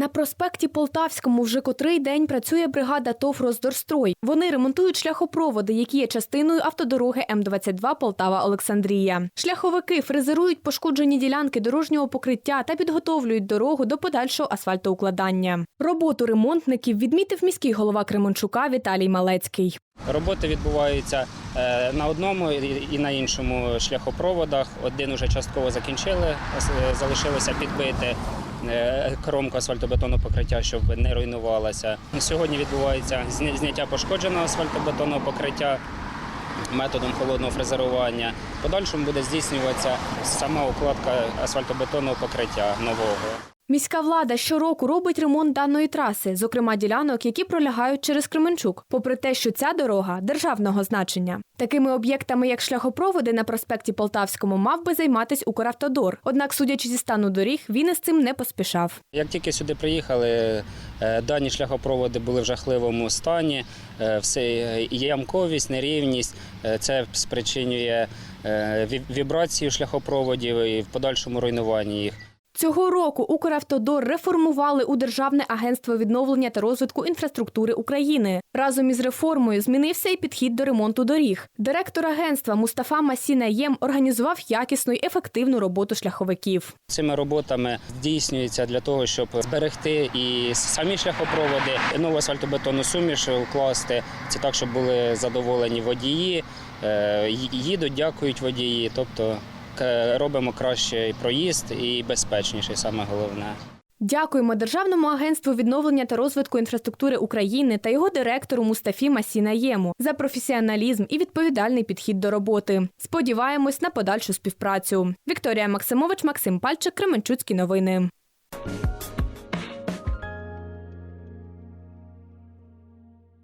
На проспекті Полтавському вже котрий день працює бригада ТОВ «Роздорстрой». Вони ремонтують шляхопроводи, які є частиною автодороги М22 Полтава-Олександрія. Шляховики фрезерують пошкоджені ділянки дорожнього покриття та підготовлюють дорогу до подальшого асфальтоукладання. Роботу ремонтників відмітив міський голова Кременчука Віталій Малецький. Роботи відбуваються е, на одному і і на іншому шляхопроводах. Один уже частково закінчили, е, залишилося підбити е, кромку асфальтобетонного покриття, щоб не руйнувалася. Сьогодні відбувається зняття пошкодженого асфальтобетонного покриття методом холодного фрезерування. В Подальшому буде здійснюватися сама укладка асфальтобетонного покриття нового. Міська влада щороку робить ремонт даної траси, зокрема ділянок, які пролягають через Кременчук, попри те, що ця дорога державного значення. Такими об'єктами, як шляхопроводи на проспекті Полтавському, мав би займатись Укравтодор. Однак, судячи зі стану доріг, він із цим не поспішав. Як тільки сюди приїхали, е, дані шляхопроводи були в жахливому стані. Е, Все е, ямковість, нерівність. Це спричинює вібрацію шляхопроводів і в подальшому руйнування їх. Цього року Укравтодор реформували у Державне агентство відновлення та розвитку інфраструктури України. Разом із реформою змінився і підхід до ремонту доріг. Директор агентства Мустафа Масінаєм організував якісну й ефективну роботу шляховиків. Цими роботами здійснюється для того, щоб зберегти і самі шляхопроводи, і нову асфальтобетонну суміш укласти. Це так, щоб були задоволені водії, е, їдуть, дякують водії. Тобто к- робимо кращий проїзд і безпечніший, саме головне. Дякуємо Державному агентству відновлення та розвитку інфраструктури України та його директору Мустафі Масінаєму за професіоналізм і відповідальний підхід до роботи. Сподіваємось на подальшу співпрацю. Вікторія Максимович, Максим Пальчик, Кременчуцькі новини.